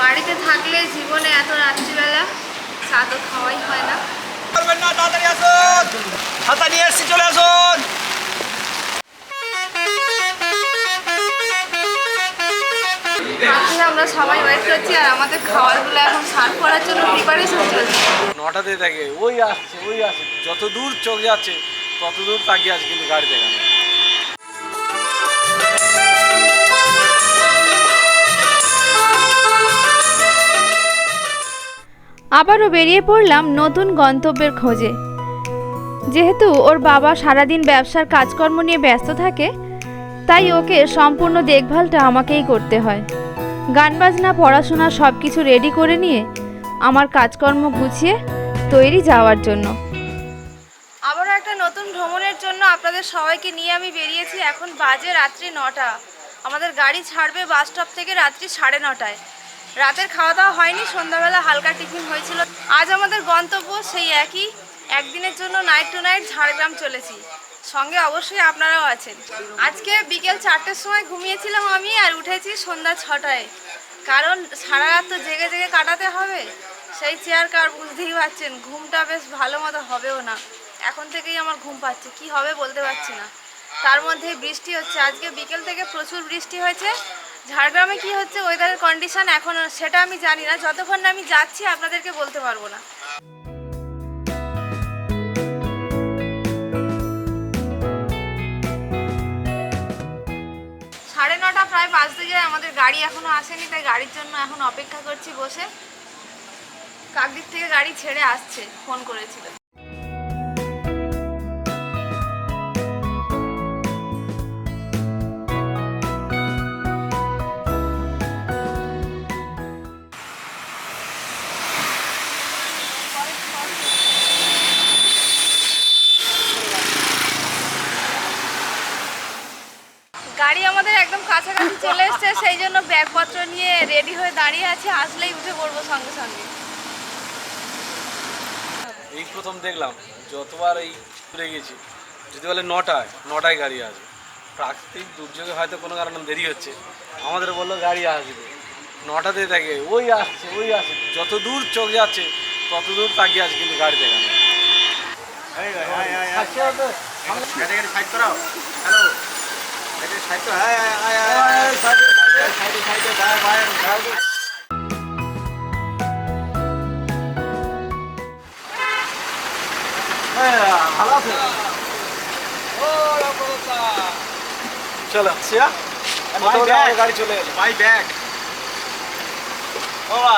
বাড়িতে থাকলে জীবনে এত রাত্রিবেলা চা তো খাওয়াই হয় না। পারবেন না তাড়াতাড়ি আসুন। ছাতা নিয়ে এসছি চলে আসুন। রাত্রে আমরা সবাই ওয়েট করছি আর আমাদের খাবারগুলো এখন সার্ভ করার জন্য প্রিপারেশন চলছে। নটাতে থাকে। ওই আসছে ওই আসছে। যত দূর চোখ যাচ্ছে তত দূর তাকিয়ে আছে কিন্তু গাড়ি দেখা আবারও বেরিয়ে পড়লাম নতুন গন্তব্যের খোঁজে। যেহেতু ওর বাবা সারাদিন ব্যবসার কাজকর্ম নিয়ে ব্যস্ত থাকে, তাই ওকে সম্পূর্ণ দেখভালটা আমাকেই করতে হয়। গান বাজনা, পড়াশোনা সব কিছু রেডি করে নিয়ে আমার কাজকর্ম গুছিয়ে তৈরি যাওয়ার জন্য। আবারও একটা নতুন ভ্রমণের জন্য আপনাদের সবাইকে নিয়ে আমি বেরিয়েছি। এখন বাজে রাত্রি নটা। আমাদের গাড়ি ছাড়বে বাস স্টপ থেকে রাত্রি সাড়ে নটায়। রাতের খাওয়া দাওয়া হয়নি, সন্ধ্যাবেলা হালকা টিফিন হয়েছিল। আজ আমাদের গন্তব্য সেই একই। একদিনের জন্য নাইট টু নাইট ঝাড়গ্রাম চলেছি। সঙ্গে অবশ্যই আপনারাও আছেন। আজকে বিকেল চারটের সময় ঘুমিয়েছিলাম আমি আর উঠেছি সন্ধ্যা ছটায়। কারণ সারা রাত তো জেগে জেগে কাটাতে হবে। সেই চেয়ার কার বুঝতেই পারছেন, ঘুমটা বেশ ভালো মতো হবেও না। এখন থেকেই আমার ঘুম পাচ্ছে, কি হবে বলতে পারছি না। তার মধ্যে বৃষ্টি হচ্ছে। আজকে বিকেল থেকে প্রচুর বৃষ্টি হয়েছে। ঝাড়গ্রামে কি হচ্ছে ওয়েদারের কন্ডিশন এখন সেটা আমি জানি না। যতক্ষণ না আমি যাচ্ছি, আপনাদেরকে বলতে পারব না। সাড়ে নটা, প্রায় বাজতে যায়। আমাদের গাড়ি এখনও আসেনি, তাই গাড়ির জন্য এখন অপেক্ষা করছি বসে। কাকদিক থেকে গাড়ি ছেড়ে আসছে, ফোন করেছিল। চলে এসছে সেই জন্য ব্যাগপত্র নিয়ে রেডি হয়ে দাঁড়িয়ে আছি। আসলেই উঠে পড়ব সঙ্গে সঙ্গে। এই প্রথম দেখলাম যতবার এই ঘুরে গেছি যদি বলে নটায় নটায় গাড়ি আসবে। প্রাকৃতিক দুর্যোগে হয়তো কোনো কারণে দেরি হচ্ছে। আমাদের বলল গাড়ি আসবে। নটাতে থাকে ওই আসছে ওই আসছে। যত দূর চোখ যাচ্ছে তত দূর তাকিয়ে আছে কিন্তু গাড়ি দেখা নেই। গাড়ি গাড়ি সাইড করাও হ্যালো গাড়ি সাইড করো হ্যাঁ হ্যাঁ হ্যাঁ সাইডে সাইডে সাইডে বাই বাই ভালো আছে চলো সিয়া My bag. গাড়ি চলে এলো মাই ব্যাগ বাবা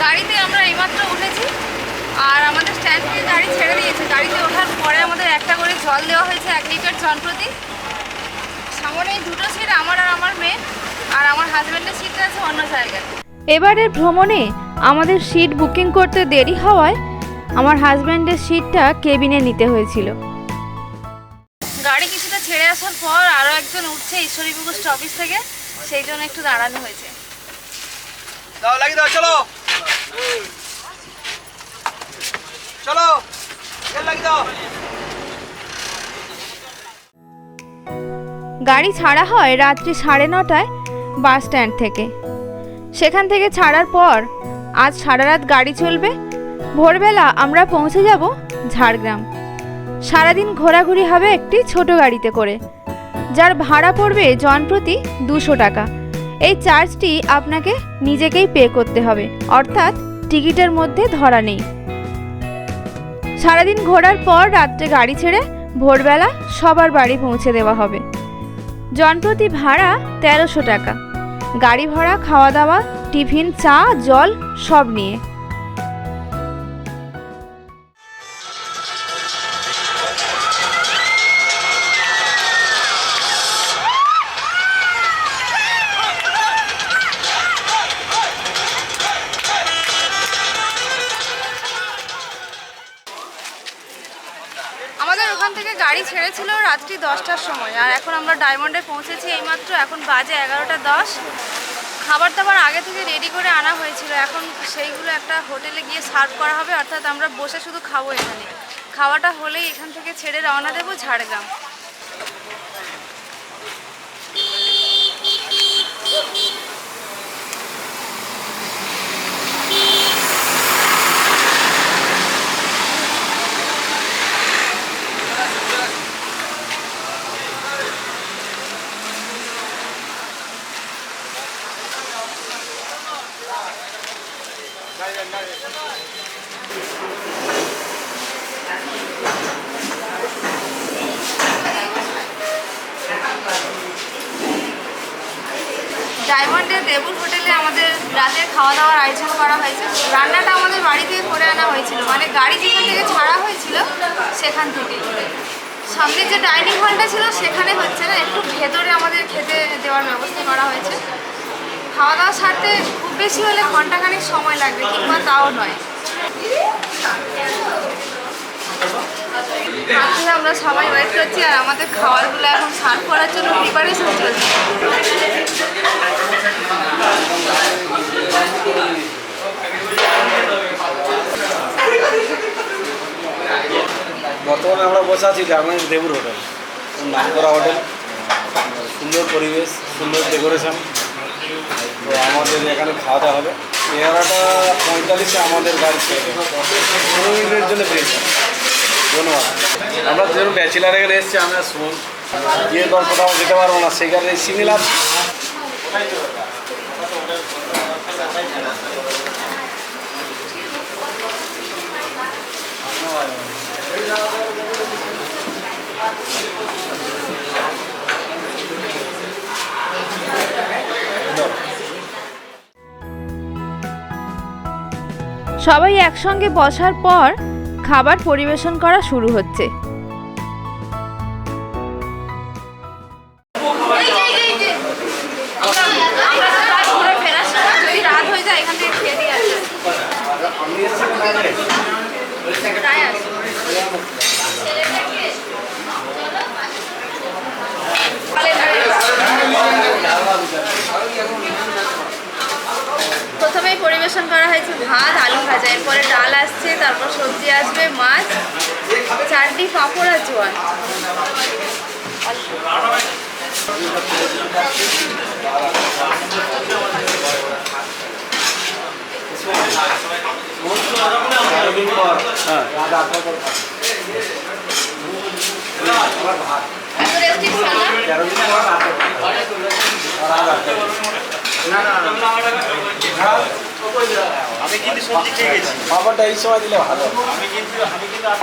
গাড়িতে আমরা এইমাত্র উঠেছি আর আমাদের স্ট্যান্ড থেকে গাড়ি ছেড়ে দিয়েছে গাড়িতে ওঠার পরে আমাদের একটা করে জল দেওয়া হয়েছে এক লিটার জল প্রতি। সামনে এই দুটো সিট আমার আর আমার মেয়ে আর আমার হাজব্যান্ডের সিটটা আছে অন্য জায়গায়। এবারের ভ্রমণে আমাদের সিট বুকিং করতে দেরি হওয়ায় আমার হাজব্যান্ডের সিটটা কেবিনে নিতে হয়েছিল। গাড়ি কিছুটা ছেড়ে আসার পর আরও একজন উঠছে ঈশ্বরীপুকুর স্টপেজ থেকে সেই জন্য একটু দাঁড়ানো হয়েছে। দাও লাগি দাও চলো। চলো তেল লাগি দাও। গাড়ি ছাড়া হয় রাত্রি সাড়ে নটায় বাস স্ট্যান্ড থেকে। সেখান থেকে ছাড়ার পর আজ সারা রাত গাড়ি চলবে। ভোরবেলা আমরা পৌঁছে যাব ঝাড়গ্রাম। সারাদিন ঘোরাঘুরি হবে একটি ছোট গাড়িতে করে। যার ভাড়া পড়বে জনপ্রতি দুশো টাকা। এই চার্জটি আপনাকে নিজেকেই পে করতে হবে, অর্থাৎ টিকিটের মধ্যে ধরা নেই। সারাদিন ঘোরার পর রাত্রে গাড়ি ছেড়ে ভোরবেলা সবার বাড়ি পৌঁছে দেওয়া হবে। জনপ্রতি ভাড়া তেরোশো টাকা। গাড়ি ভাড়া খাওয়া দাওয়া টিফিন চা জল সব নিয়ে। রাত্রি দশটার সময়। আর এখন আমরা ডায়মন্ডে পৌঁছেছি এইমাত্র, এখন বাজে এগারোটা দশ। খাবার দাবার আগে থেকে রেডি করে আনা হয়েছিল। এখন সেইগুলো একটা হোটেলে গিয়ে সার্ভ করা হবে। অর্থাৎ আমরা বসে শুধু খাব এখানে। খাওয়াটা হলেই এখান থেকে ছেড়ে রওনা দেবো ঝাড়গ্রাম। ডায়মন্ডের দেবুর হোটেলে আমাদের রাতের খাওয়া দাওয়ার আয়োজন করা হয়েছে। রান্নাটা আমাদের বাড়ি থেকে করে আনা হয়েছিল। মানে গাড়ি যেখান থেকে ছাড়া হয়েছিল, সেখান থেকে সামনের যে ডাইনিং হলটা ছিল, সেখানে হচ্ছে না, একটু ভেতরে আমাদের খেতে দেওয়ার ব্যবস্থা করা হয়েছে। খাওয়া দাওয়া সারতে খুব বেশি হলে ঘন্টাখানেক সময় লাগবে, কিংবা তাও নয়। আমরা সবাই ওয়েট করছি আর আমাদের খাবারগুলো এখন করার জন্য প্রিপারেশন চলছে। বর্তমানে আমরা বসে আছি জার্মানির দেবুর হোটেল। নাম করা হোটেল। সুন্দর পরিবেশ, সুন্দর ডেকোরেশন তো আমাদের এখানে খাওয়া দাওয়া হবে। এগারোটা পঁয়তাল্লিশে আমাদের গাড়ি ছেড়ে। পনেরো মিনিটের জন্য পেয়েছি। আমরা যেরকম এসেছি, আমরা শুন ধর কোথাও যেতে পারব না সেখানে সিঙ্গেল আছে সবাই একসঙ্গে বসার পর খাবার পরিবেশন করা শুরু হচ্ছে। পরিবেশন করা হয়েছে ভাত, আলু ভাজা। এরপরে ডাল আসছে, তারপর সবজি আসবে, মাছ, চারটি পাঁপড় আর জোয়ান। রেস্ট্রিকশন না। আমি কিন্তু সবজি খেয়ে গেছি খাবারটা এই সময় দিলে ভালো আমি কিন্তু আমি কিন্তু ছোট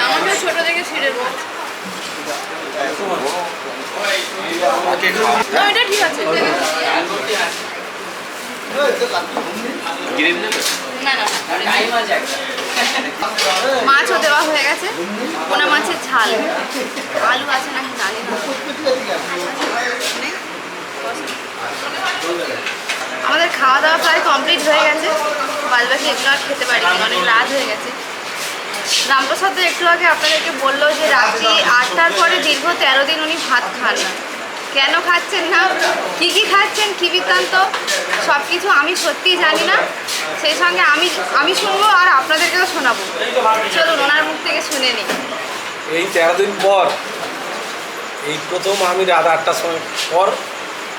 আমাকেও ছোট ছিঁড়ে রোজ না এটা ঠিক আছে না না মাছও দেওয়া হয়ে গেছে। পোনা মাছের ঝাল। আলু আছে নাকি জানি আমাদের খাওয়া দাওয়া প্রায় কমপ্লিট হয়ে গেছে। বাদ বাকি এগুলো আর খেতে পারিনি অনেক রাত হয়ে গেছে। রামপ্রসাদ তো একটু আগে আপনাদেরকে বলল যে রাত্রি আটটার পরে দীর্ঘ তেরো দিন উনি ভাত খান। না কেন খাচ্ছেন না? কি কি খাচ্ছেন? কি বৃত্তান্ত? সব কিছু আমি সত্যিই জানি না। সেই সঙ্গে আমি আমি শুনব আর আপনাদেরকেও শোনাবো। চলুন, ওনার মুখ থেকে শুনে নিই। এই তেরো দিন পর, এই প্রথম আমি রাত আটটার সময় পর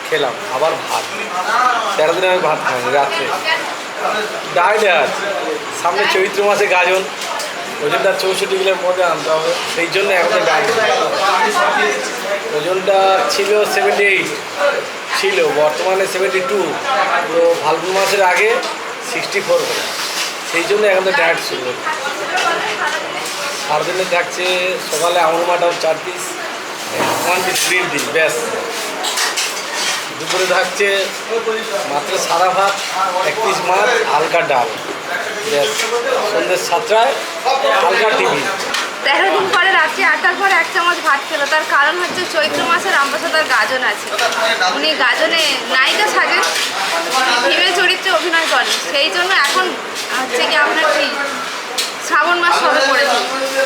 খেলাম, আবার ভাত। তেরো দিনে আমি ভাত খাইনি, রাত্রে। ডাইলে আছে সামনে চৈত্র মাসে গাজন ওজনটা চৌষট্টি কিলোর মধ্যে আনতে হবে, সেই জন্য এখন ডাইট ওজনটা ছিল সেভেন্টি এইট ছিল। বর্তমানে সেভেন্টি টু তো ফাল্গুন মাসের আগে সিক্সটি ফোর সেই জন্য এখন তো ডায়েট শুরু সারাদিনে থাকছে সকালে আমুল মাটাও চার piece one piece green tea ব্যাস। দুপুরে থাকছে মাত্র সারা ভাত, এক পিস মাছ, হালকা ডাল। ব্যাস। সন্ধ্যে সাতটায় হালকা টিভি তেরো দিন পরে রাত্রি আটটার পর এক চামচ ভাত খেলো। তার কারণ হচ্ছে চৈত্র মাসের রামপ্রসাদার গাজন আছে। উনি গাজনে নায়িকা সাজেন ভীমের চরিত্রে অভিনয় করেন। সেই জন্য এখন হচ্ছে কি আপনার কি শ্রাবণ মাস সবে পড়েছে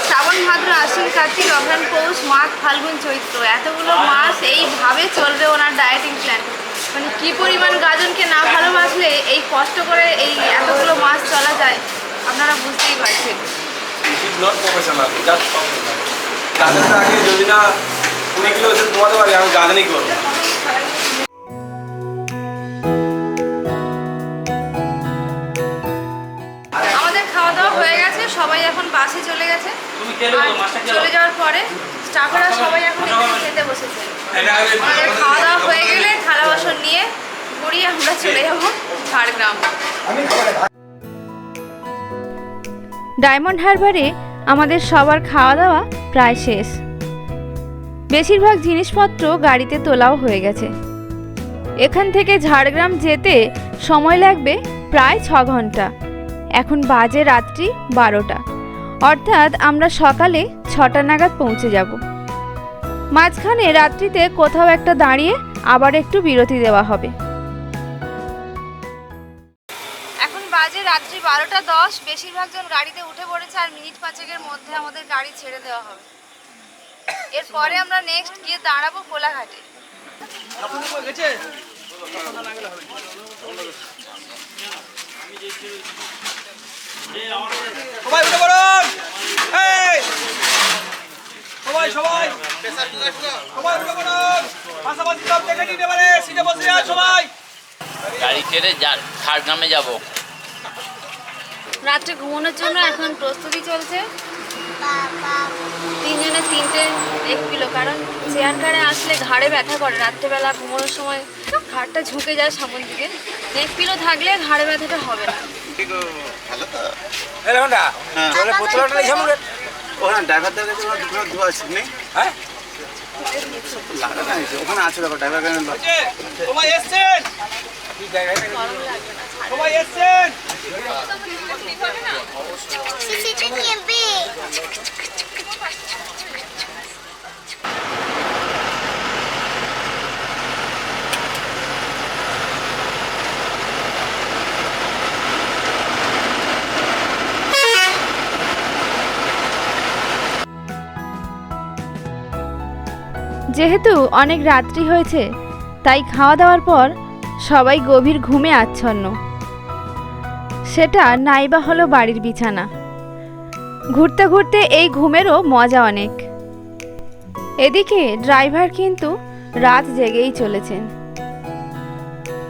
শ্রাবণ ভাদ্র, আশ্বিন কার্তিক অঘ্রাণ পৌষ, মাঘ, ফাল্গুন চৈত্র। এতগুলো মাস এইভাবে চলবে ওনার ডায়েটিং প্ল্যান মানে কী পরিমাণ গাজনকে না ভালোবাসলে এই কষ্ট করে এই এতগুলো মাস চলা যায়, আপনারা বুঝতেই পারছেন। ইজ নট প্রফেশনাল জাস্ট আগে যদি না কুড়ি কিলো কমাতে পারি আমি করব আমাদের খাওয়া দাওয়া হয়ে গেছে সবাই এখন বাসে চলে গেছে। চলে যাওয়ার পরে স্টাফেরা সবাই এখন খেতে বসেছে। আমাদের খাওয়া দাওয়া হয়ে গেলে থালা বাসন নিয়ে ঘুরিয়ে আমরা চলে যাব ঝাড়গ্রাম। ডায়মন্ড হারবারে আমাদের সবার খাওয়া দাওয়া প্রায় শেষ। বেশিরভাগ জিনিসপত্র গাড়িতে তোলাও হয়ে গেছে। এখান থেকে ঝাড়গ্রাম যেতে সময় লাগবে প্রায় ছ ঘণ্টা। এখন বাজে রাত্রি বারোটা। অর্থাৎ আমরা সকালে ছটা নাগাদ পৌঁছে যাব। মাঝখানে রাত্রিতে কোথাও একটা দাঁড়িয়ে আবার একটু বিরতি দেওয়া হবে। বারোটা দশ বেশিরভাগ জন গাড়িতে উঠে পড়েছে আর মিনিট পাঁচেকের মধ্যে আমাদের গাড়ি ছেড়ে দেওয়া হবে। এরপরে আমরা নেক্সট গিয়ে দাঁড়াবো কোলাঘাটে। সবাই উঠে পড়ুন! সবাই সবাই! সবাই উঠে পড়ুন! পাশাপাশি সব দেখে নিন এবারে সিটে বসে সবাই। গাড়ি ছেড়ে যা- ঝাড়গ্রামে যাব। রাত্রে ঘুমানোর জন্য এখন প্রস্তুতি চলছে। তিনজনে তিনটে এক কিলো কারণ চেয়ার কারে আসলে ঘাড়ে ব্যথা করে। রাত্রেবেলা ঘুমানোর সময় ঘাড়টা ঝুঁকে যায় সামন দিকে। এক কিলো থাকলে ঘাড়ে ব্যথাটা হবে না। ওখানে আছে হ্যাঁ? লাগা না ওখানে আছে দেখো ড্রাইভার সবাই এসছেন। সবাই এসছেন। যেহেতু অনেক রাত্রি হয়েছে তাই খাওয়া দাওয়ার পর সবাই গভীর ঘুমে আচ্ছন্ন। সেটা নাইবা হলো বাড়ির বিছানা। ঘুরতে ঘুরতে এই ঘুমেরও মজা অনেক। এদিকে ড্রাইভার কিন্তু রাত জেগেই চলেছেন।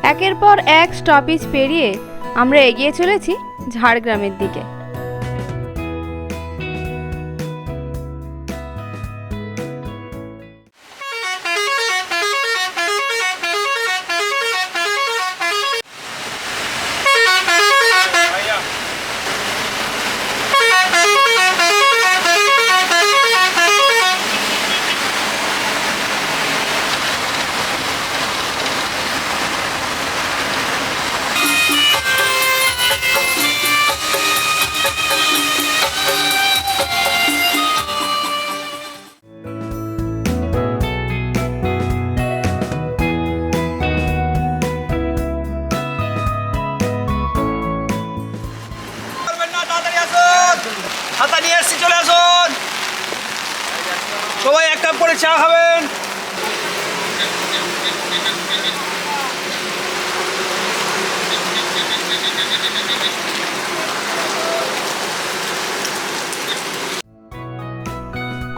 একের পর এক স্টপেজ পেরিয়ে আমরা এগিয়ে চলেছি ঝাড়গ্রামের দিকে।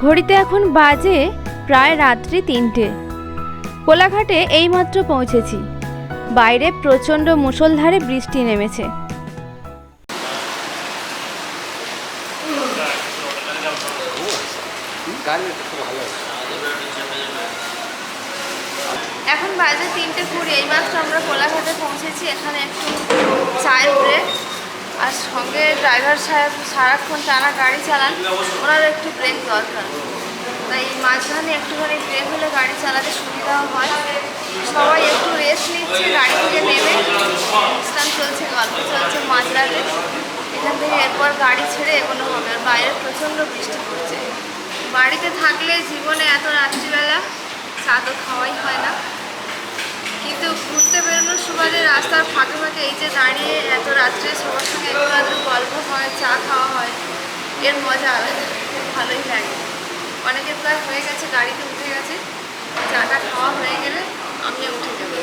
ঘড়িতে এখন বাজে প্রায় রাত্রি তিনটে। কোলাঘাটে এইমাত্র পৌঁছেছি। বাইরে প্রচণ্ড মুষলধারে বৃষ্টি নেমেছে। এখন বাজে তিনটে কুড়ি, এইমাত্র আমরা কোলাঘাটে পৌঁছেছি। এখানে একটু চায়ের ব্রেক আর সঙ্গে ড্রাইভার সাহেব সারাক্ষণ টানা গাড়ি চালান। ওনার একটু ব্রেক দরকার। তাই মাঝখানে একটুখানি ব্রেক হলে গাড়ি চালাতে সুবিধাও হয়। সবাই একটু রেস্ট নিচ্ছে, গাড়ি থেকে নেমে। অনুষ্ঠান চলছে, গল্প চলছে মাঝরাতে। এখান থেকে এরপর গাড়ি ছেড়ে এগোনো হবে। আর বাইরে প্রচণ্ড বৃষ্টি পড়ছে। বাড়িতে থাকলে জীবনে এত রাত্রিবেলা চা তো খাওয়াই হয় না। কিন্তু ঘুরতে বেরোনোর সুবাদে রাস্তার ফাঁকে ফাঁকে এই যে দাঁড়িয়ে এত রাত্রে সবার সঙ্গে একটু আধটু গল্প হয়, চা খাওয়া হয়, এর মজা আলাদা, খুব ভালোই লাগে। অনেকের প্রায় হয়ে গেছে, গাড়িতে উঠে গেছে, চাটা খাওয়া হয়ে গেলে আমিও উঠে যাব।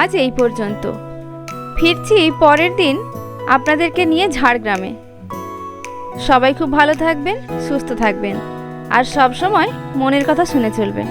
আজ এই পর্যন্ত। ফিরছি পরের দিন আপনাদেরকে নিয়ে ঝাড়গ্রামে। সবাই খুব ভালো থাকবেন, সুস্থ থাকবেন, আর সব সময় মনের কথা শুনে চলবেন।